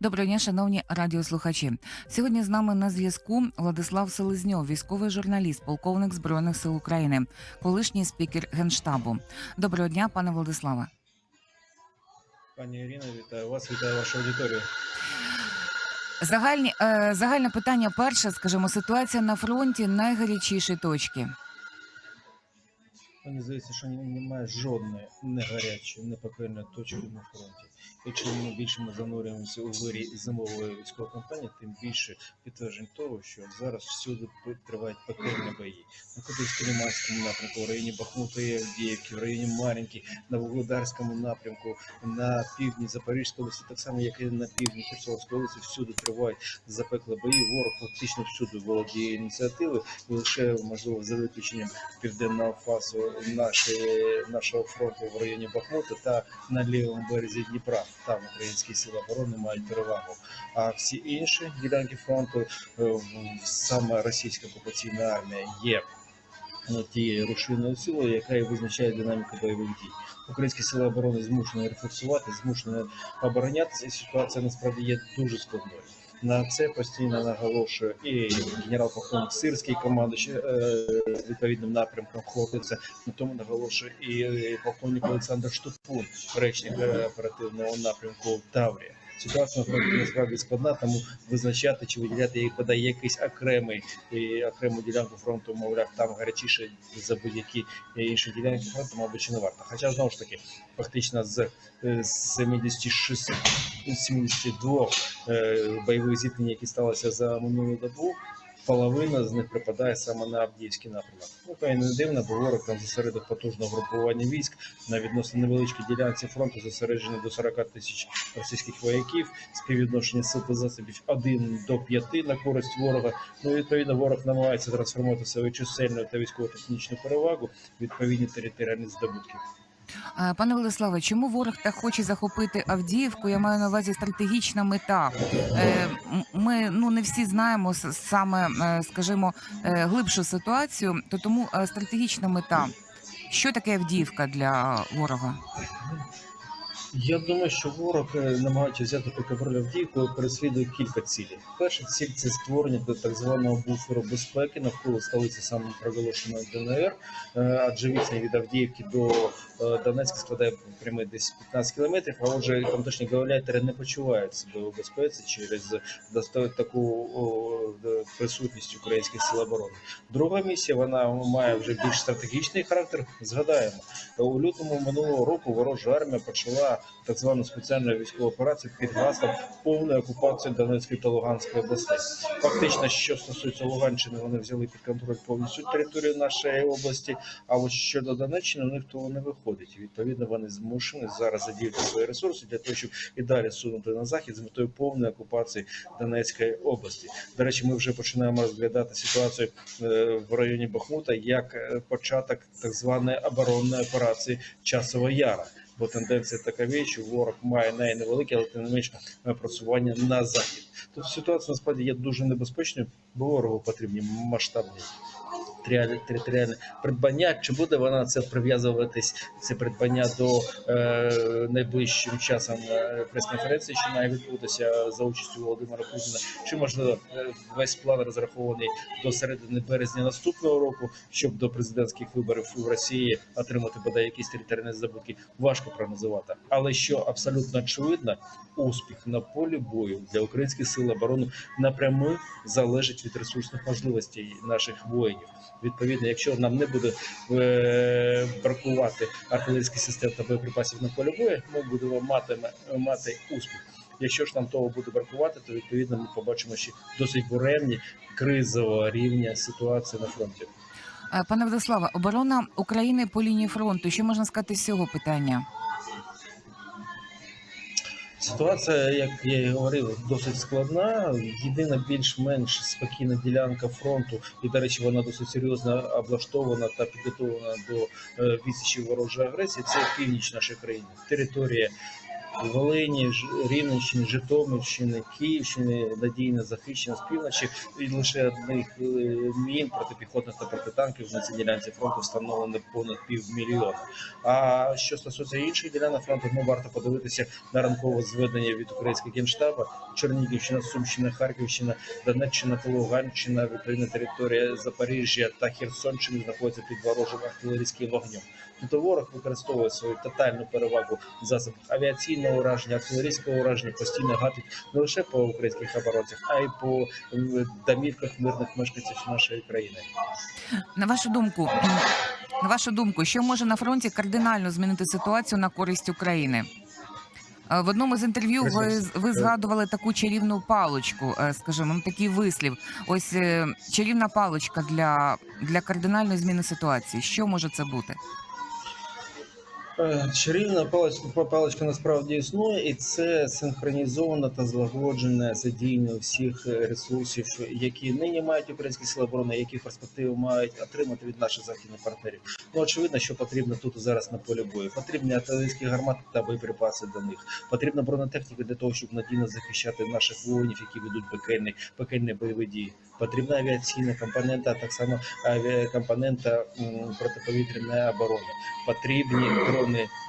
Доброго дня, шановні радіослухачі. Сьогодні з нами на зв'язку Владислав Селезньов, військовий журналіст, полковник збройних сил України, колишній спікер генштабу. Доброго дня, пане Владиславе. Пані Ірина, вітаю вас, вітаю вашу аудиторію. Загальні е, загальне питання. Перше, скажімо, ситуація на фронті найгарячіші точки. Мені здається, що немає жодної негарячої, непокірної точки на фронті. Якщо ми більше ми занурюємося у вирі зимової військової кампанії, тим більше підтверджень того, що зараз всюди тривають пекельні бої. На Кудинсько-Лиманському напрямку, в районі Бахмута і Авдіївки, в районі Мар'їнки, на Вугледарському напрямку, на півдні Запорізької області, так само як і на півдні Херсонської області, всюди тривають запекли бої. Ворог фактично всюди володіє ініціативою, і лише можливо за виключенням південного фасу нашої, нашого фронту в районі Бахмута та на лівому березі Дніпра. Там українські сили оборони мають перевагу. А всі інші ділянки фронту е, саме російська окупаційна армія є е, тією рушійною силою, яка і визначає динаміку бойових дій. Українські сили оборони змушені рефлексувати, змушені оборонятися, і ситуація насправді є дуже складною. На це постійно наголошує і генерал-полковник Сирський, командуючий е, відповідним напрямком хлопця. На тому наголошує і е, полковник Олександр Штупун, речник е, оперативного напрямку Таврія. Ситуація насправді складна, тому визначати чи виділяти їх бодай якийсь окремий і окрему ділянку фронту, мовляв, там гарячіше за будь-які інші ділянки фронту, мабуть, чи не варто. Хоча знову ж таки, фактично з е, 76 72 е, бойових зіткнень, які сталися за минулу добу, половина з них припадає саме на Авдіївський напрямок. Ну, то і не дивно, бо ворог там зосередив потужне групування військ на відносно невеличкій ділянці фронту, зосереджено до 40 тисяч російських вояків, співвідношення сил та засобів 1 до 5 на користь ворога. Ну, відповідно, ворог намагається трансформувати свою чисельну та військово-технічну перевагу відповідні територіальні здобутки. Пане Владиславе, чому ворог так хоче захопити Авдіївку? Я маю на увазі стратегічна мета. Е, Ми ну не всі знаємо саме, е, скажімо, е, глибшу ситуацію, то тому стратегічна мета. Що таке Авдіївка для ворога? Я думаю, що ворог е, намагаючись взяти під контроль Авдіївку, переслідує кілька цілей. Перша ціль це створення до так званого буферу безпеки навколо столиці саме проголошеної ДНР, е, адже відстань від Авдіївки до е, Донецька складає прямий десь 15 кілометрів. А отже, тамтешні гауляйтери не почувають себе у безпеці через таку присутність українських сил оборони. Друга місія вона має вже більш стратегічний характер. Згадаємо, у лютому минулого року ворожа армія почала так звану спеціальну військову операцію під гаслом повної окупації Донецької та Луганської областей. Фактично, що стосується Луганщини, вони взяли під контроль повністю територію нашої області. А от щодо Донеччини, у них того не виходить. Відповідно, вони змушені зараз задіяти свої ресурси для того, щоб і далі сунути на захід з метою повної окупації Донецької області. До речі, ми вже починаємо розглядати ситуацію е, в районі Бахмута як е, початок так званої оборонної операції Часова Яра. Бо тенденція така віч, ворог має не невелике, але тим не менш просування на захід. Тобто ситуація насправді є дуже небезпечною, бо ворогу потрібні масштабні територіальне- територіальне придбання. Чи буде вона це прив'язуватись це придбання до е, найближчим часом е, прес-конференції, що має відбутися за участю Володимира Путіна? Чи можливо е, весь план розрахований до середини березня наступного року, щоб до президентських виборів у Росії отримати бодай якісь територіальні здобутки? Важко прогнозувати. Але що абсолютно очевидно, успіх на полі бою для українських сил оборони напряму залежить від ресурсних можливостей наших воїнів. Відповідно, якщо нам не буде е, бракувати артилерійських систем та боєприпасів на полі бою, ми будемо мати, мати успіх. Якщо ж нам того буде бракувати, то відповідно ми побачимо ще досить буремні кризового рівня ситуації на фронті. Е, Пане Владиславе, оборона України по лінії фронту. Що можна сказати з цього питання? Ситуація, як я і говорив, досить складна. Єдина більш-менш спокійна ділянка фронту, і до речі, вона досить серйозно облаштована та підготовлена до е, відсічі ворожої агресії. Це північ нашої країни, територія Волині, Рівненщини, Житомирщини, Київщини надійно захищено з півночі. І лише одних мін протипіхотних та протитанків на цій ділянці фронту встановлено понад півмільйона. А що стосується інших ділянок фронту, ну варто подивитися на ранкове зведення від українського генштабу. Чернігівщина, Сумщина, Харківщина, Донеччина та Луганщина, відповідна територія Запоріжжя та Херсонщини знаходяться під ворожим артилерійським вогнем. Тобто ворог використовує свою тотальну перевагу в засобах авіаційного ураження, артилерійського ураження, постійно гатить не лише по українських оборонцях, а й по е, домівках мирних мешканців нашої країни. На вашу думку, на вашу думку, що може на фронті кардинально змінити ситуацію на користь України? Е, В одному з інтерв'ю ви, ви згадували таку чарівну паличку, е, скажімо, ну, такий вислів. Ось е, чарівна паличка для, для кардинальної зміни ситуації. Що може це бути? Е, Чарівна паличка, паличка насправді існує, і це синхронізоване та злагоджене задіяння всіх е, ресурсів, які нині мають українські сили оборони, які перспективи мають отримати від наших західних партнерів. Ну очевидно, що потрібно тут зараз на полі бою. Потрібні артилерійські гармати та боєприпаси до них. Потрібна бронетехніка для того, щоб надійно захищати наших воїнів, які ведуть пекельні, пекельні бойові дії. Потрібна авіаційна компонента, а так само авіакомпонента протиповітряної оборони потрібні дрони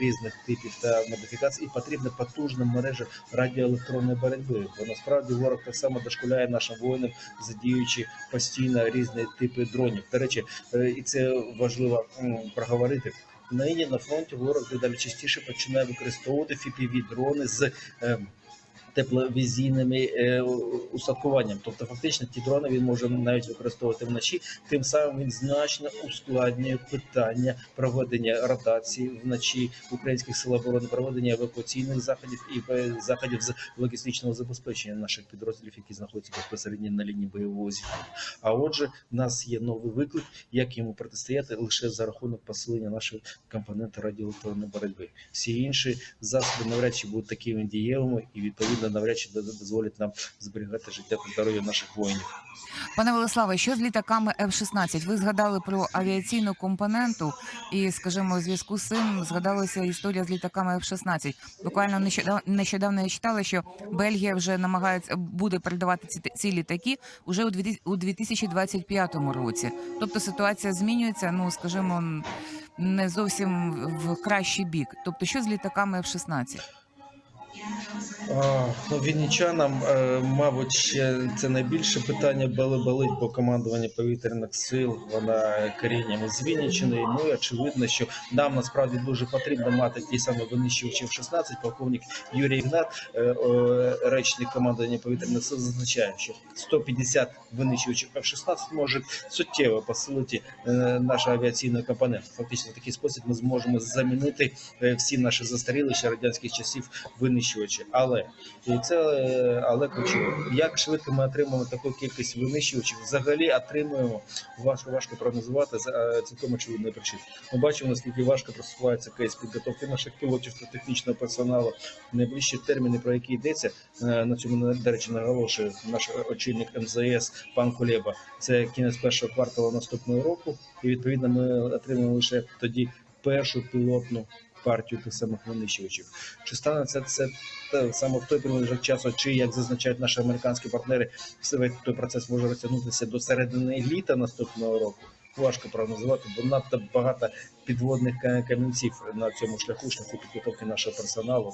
різних типів та модифікацій, і потрібна потужна мережа радіоелектронної боротьби. Бо насправді ворог так само дошкуляє нашим воїнам, задіючи постійно різні типи дронів. До речі, е, і це важливо проговорити. Нині на фронті ворог дедалі частіше починає використовувати fpv дрони з е, тепловізійними е, устаткуванням. Тобто, фактично, ті дрони він може навіть використовувати вночі. Тим самим він значно ускладнює питання проведення ротації вночі українських сил оборони, проведення евакуаційних заходів і е, заходів з логістичного забезпечення наших підрозділів, які знаходяться безпосередньо на лінії бойового зіткнення. А отже, в нас є новий виклик, як йому протистояти лише за рахунок посилення нашої компоненти радіоелектронної боротьби. Всі інші засоби навряд чи будуть такими дієвими і відповідно навряд чи доз- дозволять нам зберігати життя та здоров'я наших воїнів. Пане Велиславе, що з літаками F-16? Ви згадали про авіаційну компоненту, і, скажімо, у зв'язку з цим згадалася історія з літаками F-16. Буквально нещодавно, я читала, що Бельгія вже намагається буде передавати ці, ці літаки уже у 2000 у 2025 році. Тобто ситуація змінюється, ну скажімо, не зовсім в кращий бік. Тобто, що з літаками F-16? Ну, вінничанам, е, мабуть, ще це найбільше питання болить, бо командування повітряних сил вона корінням з Вінниччини. Ну і очевидно, що нам насправді дуже потрібно мати ті самі винищувачі в 16 Полковник Юрій Ігнат, е, речник командування повітряних сил, зазначає, що 150 винищувачів F-16 може суттєво посилити е, нашу авіаційну компоненту. Фактично, в такий спосіб ми зможемо замінити всі наші застаріли ще радянських часів винищувачі. Але і це е, але ключове. Як швидко ми отримаємо таку кількість винищувачів? Взагалі отримуємо важко важко прогнозувати за е, цілком очевидної причини. Ми бачимо наскільки важко просувається кейс підготовки наших пілотів та технічного персоналу. Найближчі терміни, про які йдеться е, на цьому до речі, наголошує наш очільник МЗС пан Кулеба. Це кінець першого кварталу наступного року, і відповідно ми отримаємо лише тоді першу пілотну партію тих самих винищувачів. Чи стане це, це саме в той проміжок часу, чи як зазначають наші американські партнери, все той процес може розтягнутися до середини літа наступного року? Важко прогнозувати, бо надто багато підводних камінців на цьому шляху, шляху підготовки нашого персоналу.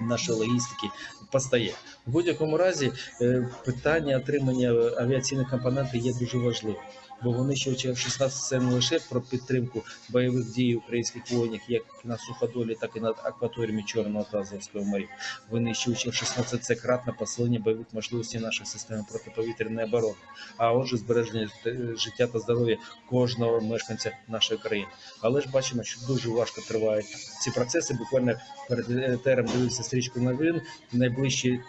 Нашої логістики постає в будь-якому разі. е, Питання отримання авіаційних компонентів є дуже важливим, бо вони ще F-16 це не лише про підтримку бойових дій українських воїнів, як на суходолі, так і над акваторіями Чорного та Азовського морів. Винищувачі F-16 – це кратне посилення бойових можливостей нашої системи протиповітряної оборони, а отже, збереження е, життя та здоров'я кожного мешканця нашої країни. Але ж бачимо, що дуже важко тривають ці процеси. Буквально перед етером дивився стрічку новин. Найближчі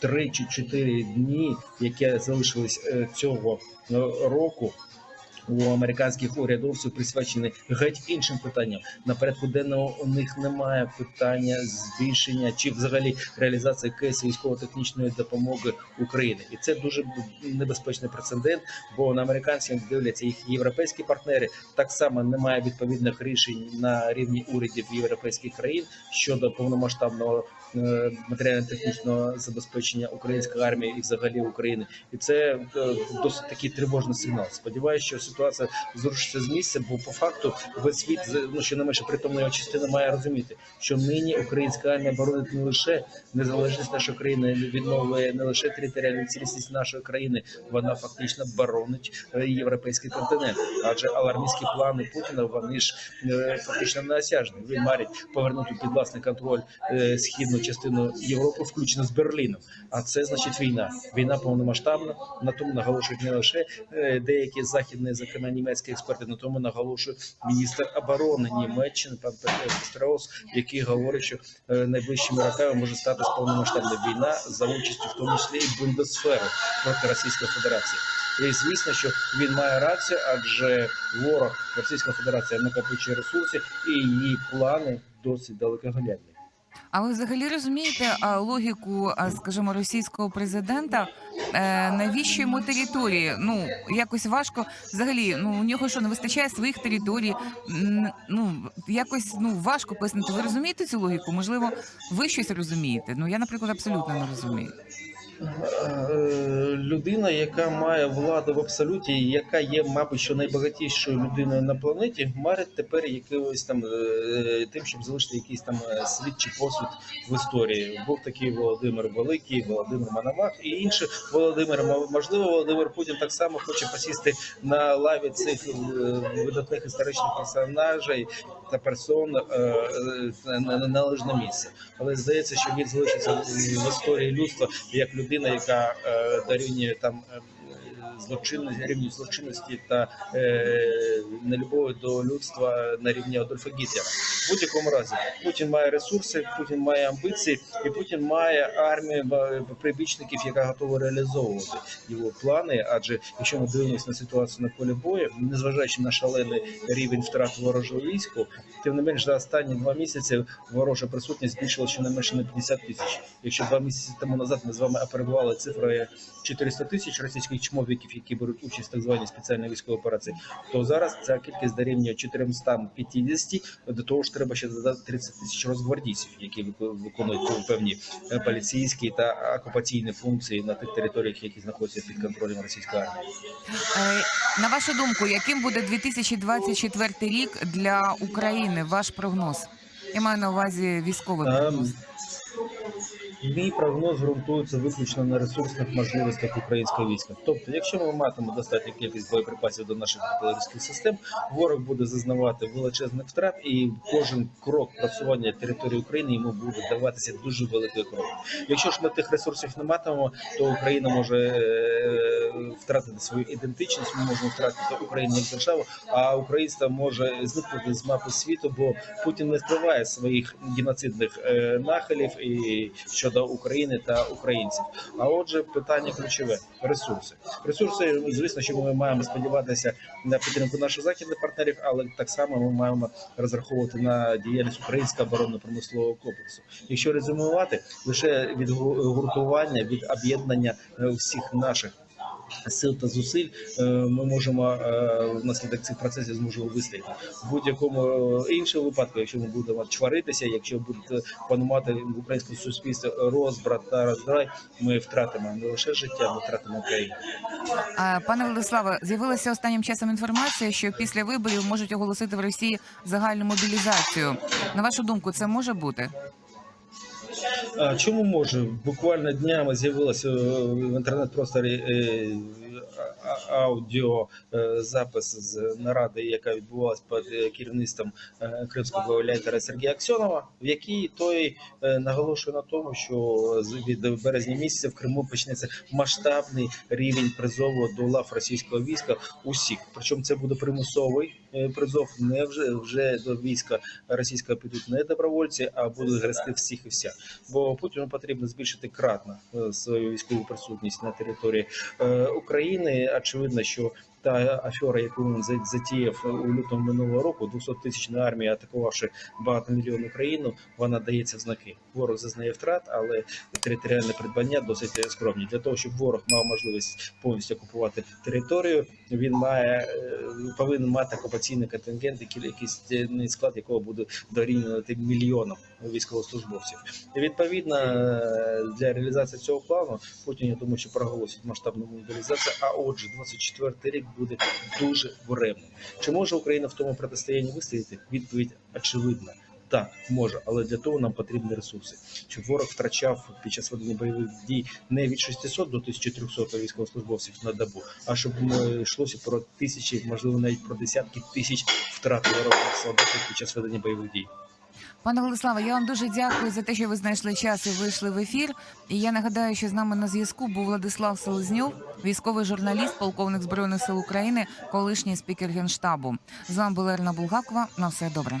три чи чотири дні, які залишились е, цього е, року. У американських урядовців присвячені геть іншим питанням. На порядку денного у них немає питання збільшення чи взагалі реалізації кейсу військово-технічної допомоги України, і це дуже небезпечний прецедент. Бо на американців дивляться їх європейські партнери. Так само немає відповідних рішень на рівні урядів європейських країн щодо повномасштабного матеріально-технічного забезпечення української армії і взагалі України. І це е, досить такий тривожний сигнал. Сподіваюся, що ситуація зрушиться з місця, бо по факту весь світ ну що не менше притомна його частина має розуміти, що нині українська армія боронить не лише незалежність нашої країни, відновлює не лише територіальну цілісність нашої країни, вона фактично боронить е, європейський континент. Адже алармістські плани Путіна вони ж е, фактично неосяжні. Він марить повернути під власний контроль е, східну частину Європи, включно з Берліном. А це значить війна. Війна повномасштабна. На тому наголошують не лише е, деякі західні зокрема німецькі експерти. На тому наголошує міністр оборони Німеччини пан Петер Страус, який говорить, що е, найближчими роками може стати повномасштабна війна за участю, в тому числі і Бундесфери проти Російської Федерації. І звісно, що він має рацію, адже ворог Російська Федерація накопичує ресурси, і її плани досить далекоглядні. А ви взагалі розумієте логіку, скажімо, російського президента? Е, навіщо йому території? Ну якось важко взагалі. Ну у нього що не вистачає своїх територій. Ну якось ну важко пояснити. Ви розумієте цю логіку? Можливо, ви щось розумієте? Ну я, наприклад, абсолютно не розумію. Е, людина, яка має владу в абсолюті, яка є, мабуть, що найбагатішою людиною на планеті, марить тепер якимось там е, тим, щоб залишити якийсь там е, чи посвід в історії. Був такий Володимир Великий, Володимир Мономах і інші Володимир. Можливо, Володимир Путін так само хоче посісти на лаві цих е, видатних історичних персонажей та персон е, е, на на належне місце. Але здається, що він залишиться в історії людства як людина, яка е, дорівнює там е, злочинності, рівні злочинності та е, нелюбові до людства на рівні Адольфа Гітлера. В будь-якому разі Путін має ресурси, Путін має амбіції, і Путін має армію прибічників, яка готова реалізовувати його плани. Адже якщо ми дивимося на ситуацію на полі бою, незважаючи на шалений рівень втрат ворожого війську, тим не менш за останні два місяці ворожа присутність збільшилася щонайменше на 50 тисяч. Якщо два місяці тому назад ми з вами оперували цифрою 400 тисяч російських які беруть участь в так званій спеціальній військовій операції, то зараз ця кількість дорівнює 450, До того ж, треба ще додати 30 тисяч розгвардійців, які виконують певні е, поліцейські та окупаційні функції на тих територіях, які знаходяться під контролем російської армії. Е, на вашу думку, яким буде 2024 рік для України? Ваш прогноз? Я маю на увазі військовий Ем, прогноз. Мій прогноз ґрунтується виключно на ресурсних можливостях українського війська. Тобто, якщо ми матимемо достатню кількість боєприпасів до наших артилерійських систем, ворог буде зазнавати величезних втрат, і кожен крок просування території України йому буде даватися дуже великий крок. Якщо ж ми тих ресурсів не матимемо, то Україна може е, втратити свою ідентичність, ми можемо втратити Україну як державу, а українство може зникнути з мапи світу, бо Путін не скриває своїх геноцидних е, нахилів і щодо України та українців. А отже, питання ключове ресурси. Ресурси, звісно, що ми маємо сподіватися на підтримку наших західних партнерів, але так само ми маємо розраховувати на діяльність українського оборонно-промислового комплексу. Якщо резюмувати, лише від гуртування, від об'єднання е, всіх наших. Сил та зусиль е, ми можемо е, внаслідок цих процесів зможемо вистояти в будь-якому е, іншому випадку, якщо ми будемо чваритися, якщо буде панувати в українському суспільстві розбрат та роздрай, ми втратимо не лише життя, ми втратимо країну. Пане Владиславе, з'явилася останнім часом інформація, що після виборів можуть оголосити в Росії загальну мобілізацію. На вашу думку, це може бути? Чому може? Буквально днями з'явилося е, в інтернет-просторі е, а- а- аудіо е, з наради, яка відбувалась під керівництвом кримського лейтера Сергія Аксьонова, в якій той наголошує на тому, що від березня місяця в Криму почнеться масштабний рівень призову до лав російського війська усіх. Причому це буде примусовий призов, не вже вже до війська російського підуть не добровольці, а будуть грести всіх і вся. Бо Путіну потрібно збільшити кратно е, свою військову присутність на території е, України. Очевидно, що та афера, яку він затіяв у лютому минулого року, 200 тисячна армія, атакувавши багатомільйонну країну, вона дається в знаки. Ворог зазнає втрат, але територіальне придбання досить скромні. Для того, щоб ворог мав можливість повністю окупувати територію, він має е, повинен мати окупаційний контингент, який- якийсь е, склад якого буде дорівнювати мільйонам військовослужбовців. І відповідно е, для реалізації цього плану Путін, я думаю, що проголосить масштабну мобілізацію. А отже, 24 рік буде дуже буремним. Чи може Україна в тому протистоянні вистояти? Відповідь очевидна. Так, може, але для того нам потрібні ресурси, щоб ворог втрачав під час ведення бойових дій не від 600 до 1300 військовослужбовців на добу, а щоб йшлося про тисячі, можливо, навіть про десятки тисяч втрат ворожих солдатів під час ведення бойових дій. Пане Владиславе, я вам дуже дякую за те, що ви знайшли час і вийшли в ефір. І я нагадаю, що з нами на зв'язку був Владислав Селезньов, військовий журналіст, полковник збройних сил України, колишній спікер генштабу. З вами була Ірина Булгакова. На все добре.